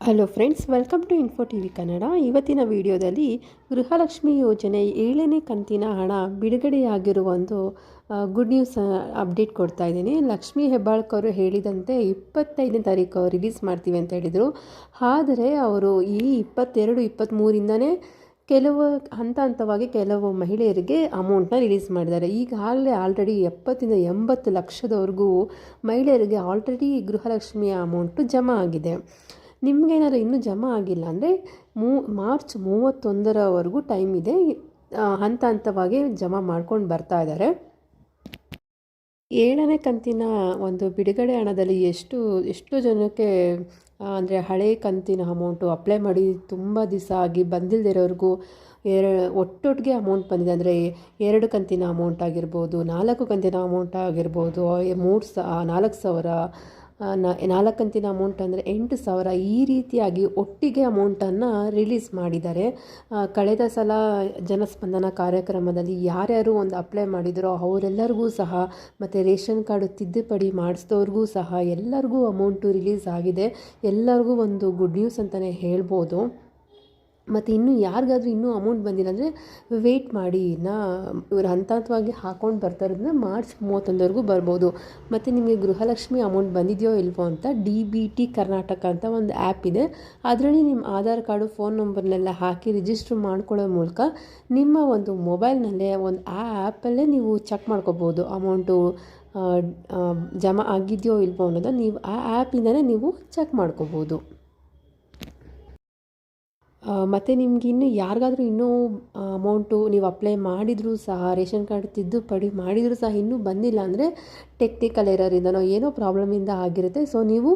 Hello friends welcome to info T V Kannada ಇವತ್ತಿನ ವಿಡಿಯೋದಲ್ಲಿ ಗೃಹಲಕ್ಷ್ಮಿ ಯೋಜನೆ ಏಳನೇ ಕಂತಿನ ಹಣ ಬಿಡುಗಡೆಯಾಗಿರುವ ಒಂದು ಗುಡ್ ನ್ಯೂಸ್ ಅಪ್ಡೇಟ್ ಕೊಡ್ತಾ ಇದ್ದೀನಿ. ಲಕ್ಷ್ಮೀ ಹೆಬ್ಬಾಳ್ಕರ್ ಹೇಳಿದಂತೆ ಇಪ್ಪತ್ತೈದನೇ ತಾರೀಕು ರಿಲೀಸ್ ಮಾಡ್ತೀವಿ ಅಂತ ಹೇಳಿದರು. ಆದರೆ ಅವರು ಈ ಇಪ್ಪತ್ತೆರಡು ಇಪ್ಪತ್ತ್ಮೂರಿಂದನೇ ಕೆಲವು ಹಂತ ಹಂತವಾಗಿ ಕೆಲವು ಮಹಿಳೆಯರಿಗೆ ಅಮೌಂಟ್ನ ರಿಲೀಸ್ ಮಾಡಿದ್ದಾರೆ. ಈಗಾಗಲೇ ಆಲ್ರೆಡಿ ಎಪ್ಪತ್ತಿಂದ ಎಂಬತ್ತು ಲಕ್ಷದವರೆಗೂ ಮಹಿಳೆಯರಿಗೆ ಆಲ್ರೆಡಿ ಗೃಹಲಕ್ಷ್ಮಿಯ ಅಮೌಂಟು ಜಮಾ ಆಗಿದೆ. ನಿಮಗೇನಾದ್ರು ಇನ್ನೂ ಜಮಾ ಆಗಿಲ್ಲ ಅಂದರೆ ಮೂ, ಮಾರ್ಚ್ ಮೂವತ್ತೊಂದರವರೆಗೂ ಟೈಮ್ ಇದೆ ಹಂತ ಹಂತವಾಗಿ ಜಮಾ ಮಾಡ್ಕೊಂಡು ಬರ್ತಾ ಇದ್ದಾರೆ ಏಳನೇ ಕಂತಿನ ಒಂದು ಬಿಡುಗಡೆ ಹಣದಲ್ಲಿ ಎಷ್ಟು ಎಷ್ಟು ಜನಕ್ಕೆ ಅಂದರೆ ಹಳೆ ಕಂತಿನ ಅಮೌಂಟು ಅಪ್ಲೈ ಮಾಡಿ ತುಂಬ ದಿವಸ ಆಗಿ ಬಂದಿಲ್ಲದಿರೋರಿಗೂ ಎರ ಒಟ್ಟೊಟ್ಟಿಗೆ ಅಮೌಂಟ್ ಬಂದಿದೆ. ಅಂದರೆ ಎರಡು ಕಂತಿನ ಅಮೌಂಟ್ ಆಗಿರ್ಬೋದು, ನಾಲ್ಕು ಕಂತಿನ ಅಮೌಂಟ್ ಆಗಿರ್ಬೋದು ಮೂರು ಸ ನಾಲ್ಕು ಸಾವಿರ ನಾಲ್ಕು ಕಂತಿನ ಅಮೌಂಟ್ ಅಂದರೆ ಎಂಟು ಸಾವಿರ ಈ ರೀತಿಯಾಗಿ ಒಟ್ಟಿಗೆ ಅಮೌಂಟನ್ನು ರಿಲೀಸ್ ಮಾಡಿದ್ದಾರೆ ಕಳೆದ ಸಲ ಜನಸ್ಪಂದನ ಕಾರ್ಯಕ್ರಮದಲ್ಲಿ ಯಾರ್ಯಾರು ಒಂದು ಅಪ್ಲೈ ಮಾಡಿದರೋ ಅವರೆಲ್ಲರಿಗೂ ಸಹ, ಮತ್ತು ರೇಷನ್ ಕಾರ್ಡ್ ತಿದ್ದುಪಡಿ ಮಾಡಿಸಿದವ್ರಿಗೂ ಸಹ ಎಲ್ಲರಿಗೂ ಅಮೌಂಟು ರಿಲೀಸ್ ಆಗಿದೆ. ಎಲ್ಲರಿಗೂ ಒಂದು ಗುಡ್ ನ್ಯೂಸ್ ಅಂತಲೇ ಹೇಳ್ಬೋದು. ಮತ್ತು ಇನ್ನೂ ಯಾರಿಗಾದ್ರೂ ಇನ್ನೂ ಅಮೌಂಟ್ ಬಂದಿಲ್ಲ ಅಂದರೆ ವೆಯ್ಟ್ ಮಾಡಿ. ನಾ ಇವರು ಹಂತ ಹಂತವಾಗಿ ಹಾಕ್ಕೊಂಡು ಬರ್ತಾ ಇರೋದನ್ನ ಮಾರ್ಚ್ ಮೂವತ್ತೊಂದವರೆಗೂ ಬರ್ಬೋದು. ಮತ್ತು ನಿಮಗೆ ಗೃಹಲಕ್ಷ್ಮಿ ಅಮೌಂಟ್ ಬಂದಿದೆಯೋ ಇಲ್ವೋ ಅಂತ ಡಿ ಬಿ ಟಿ ಕರ್ನಾಟಕ ಅಂತ ಒಂದು ಆ್ಯಪ್ ಇದೆ. ಅದರಲ್ಲಿ ನಿಮ್ಮ ಆಧಾರ್ ಕಾರ್ಡು ಫೋನ್ ನಂಬರ್ನೆಲ್ಲ ಹಾಕಿ ರಿಜಿಸ್ಟರ್ ಮಾಡ್ಕೊಳ್ಳೋ ಮೂಲಕ ನಿಮ್ಮ ಒಂದು ಮೊಬೈಲ್ನಲ್ಲೇ ಒಂದು ಆ ಆ್ಯಪಲ್ಲೇ ನೀವು ಚೆಕ್ ಮಾಡ್ಕೋಬೋದು ಅಮೌಂಟು ಜಮಾ ಆಗಿದೆಯೋ ಇಲ್ವೋ ಅನ್ನೋದನ್ನು ನೀವು ಆ ಆ್ಯಪಿಂದನೇ ನೀವು ಚೆಕ್ ಮಾಡ್ಕೋಬೋದು. ಮತ್ತು ನಿಮ್ಗೆ ಇನ್ನು ಯಾರಿಗಾದರೂ ಇನ್ನೂ ಅಮೌಂಟು ನೀವು ಅಪ್ಲೈ ಮಾಡಿದರೂ ಸಹ, ರೇಷನ್ ಕಾರ್ಡ್ ತಿದ್ದುಪಡಿ ಮಾಡಿದರೂ ಸಹ ಇನ್ನೂ ಬಂದಿಲ್ಲ ಅಂದರೆ ಟೆಕ್ನಿಕಲ್ ಎರರಿಂದನೋ ಏನೋ ಪ್ರಾಬ್ಲಮಿಂದ ಆಗಿರುತ್ತೆ. ಸೊ ನೀವು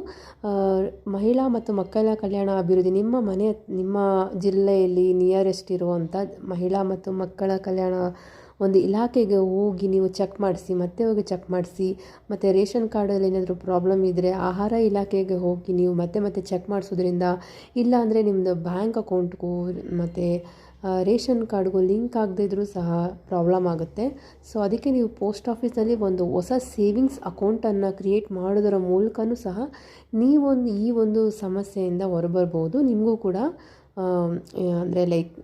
ಮಹಿಳಾ ಮತ್ತು ಮಕ್ಕಳ ಕಲ್ಯಾಣ ಅಭಿವೃದ್ಧಿ, ನಿಮ್ಮ ಮನೆ, ನಿಮ್ಮ ಜಿಲ್ಲೆಯಲ್ಲಿ ನಿಯರೆಸ್ಟ್ ಇರುವಂಥ ಮಹಿಳಾ ಮತ್ತು ಮಕ್ಕಳ ಕಲ್ಯಾಣ ಒಂದು ಇಲಾಖೆಗೆ ಹೋಗಿ ನೀವು ಚೆಕ್ ಮಾಡಿಸಿ, ಮತ್ತೆ ಹೋಗಿ ಚೆಕ್ ಮಾಡಿಸಿ, ಮತ್ತು ರೇಷನ್ ಕಾರ್ಡಲ್ಲಿ ಏನಾದರೂ ಪ್ರಾಬ್ಲಮ್ ಇದ್ದರೆ ಆಹಾರ ಇಲಾಖೆಗೆ ಹೋಗಿ ನೀವು ಮತ್ತೆ ಮತ್ತೆ ಚೆಕ್ ಮಾಡಿಸೋದ್ರಿಂದ ಇಲ್ಲ ಅಂದರೆ ನಿಮ್ಮದು ಬ್ಯಾಂಕ್ ಅಕೌಂಟ್ಗೂ ಮತ್ತು ರೇಷನ್ ಕಾರ್ಡ್ಗೂ ಲಿಂಕ್ ಆಗದೇ ಇದ್ದರೂ ಸಹ ಪ್ರಾಬ್ಲಮ್ ಆಗುತ್ತೆ. ಸೊ ಅದಕ್ಕೆ ನೀವು ಪೋಸ್ಟ್ ಆಫೀಸಲ್ಲಿ ಒಂದು ಹೊಸ ಸೇವಿಂಗ್ಸ್ ಅಕೌಂಟನ್ನು ಕ್ರಿಯೇಟ್ ಮಾಡೋದರ ಮೂಲಕನೂ ಸಹ ನೀವೊಂದು ಈ ಒಂದು ಸಮಸ್ಯೆಯಿಂದ ಹೊರಬರ್ಬೋದು. ನಿಮಗೂ ಕೂಡ ಅಂದರೆ ಲೈಕ್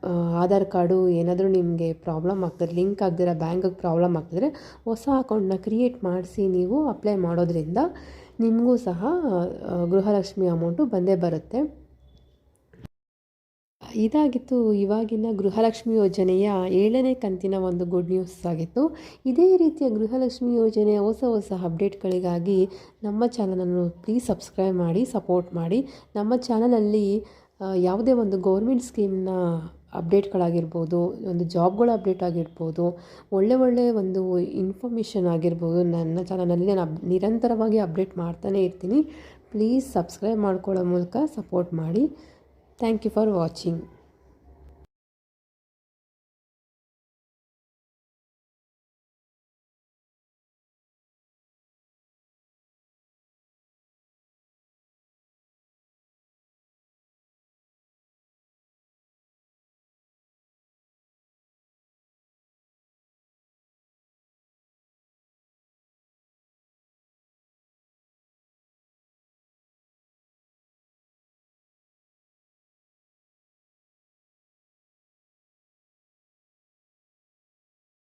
ಆಧಾರ್ ಕಾರ್ಡು ಏನಾದರೂ ನಿಮಗೆ ಪ್ರಾಬ್ಲಮ್ ಆಗ್ತದೆ ಲಿಂಕ್ ಆಗದಿರೋ ಬ್ಯಾಂಕಿಗೆ ಪ್ರಾಬ್ಲಮ್ ಆಗ್ತಿದ್ರೆ ಹೊಸ ಅಕೌಂಟನ್ನ ಕ್ರಿಯೇಟ್ ಮಾಡಿಸಿ ನೀವು ಅಪ್ಲೈ ಮಾಡೋದ್ರಿಂದ ನಿಮಗೂ ಸಹ ಗೃಹಲಕ್ಷ್ಮಿ ಅಮೌಂಟು ಬಂದೇ ಬರುತ್ತೆ. ಇದಾಗಿತ್ತು ಇವಾಗಿನ ಗೃಹಲಕ್ಷ್ಮಿ ಯೋಜನೆಯ ಏಳನೇ ಕಂತಿನ ಒಂದು ಗುಡ್ ನ್ಯೂಸ್ ಆಗಿತ್ತು. ಇದೇ ರೀತಿಯ ಗೃಹಲಕ್ಷ್ಮಿ ಯೋಜನೆಯ ಹೊಸ ಹೊಸ ಅಪ್ಡೇಟ್ಗಳಿಗಾಗಿ ನಮ್ಮ ಚಾನಲನ್ನು ಪ್ಲೀಸ್ ಸಬ್ಸ್ಕ್ರೈಬ್ ಮಾಡಿ ಸಪೋರ್ಟ್ ಮಾಡಿ. ನಮ್ಮ ಚಾನಲಲ್ಲಿ ಯಾವುದೇ ಒಂದು ಗೌರ್ಮೆಂಟ್ ಸ್ಕೀಮ್ನ ಅಪ್ಡೇಟ್ಗಳಾಗಿರ್ಬೋದು ಒಂದು ಜಾಬ್ಗಳ ಅಪ್ಡೇಟ್ ಆಗಿರ್ಬೋದು ಒಳ್ಳೆ ಒಳ್ಳೆಯ ಒಂದು ಇನ್ಫಾರ್ಮೇಷನ್ ಆಗಿರ್ಬೋದು, ನನ್ನ ಚಾನಲಲ್ಲಿ ನಾನು ಅಪ್, ನಿರಂತರವಾಗಿ ಅಪ್ಡೇಟ್ ಮಾಡ್ತಾನೇ ಇರ್ತೀನಿ. ಪ್ಲೀಸ್ ಸಬ್ಸ್ಕ್ರೈಬ್ ಮಾಡ್ಕೊಳ್ಳೋ ಮೂಲಕ ಸಪೋರ್ಟ್ ಮಾಡಿ. Thank you for watching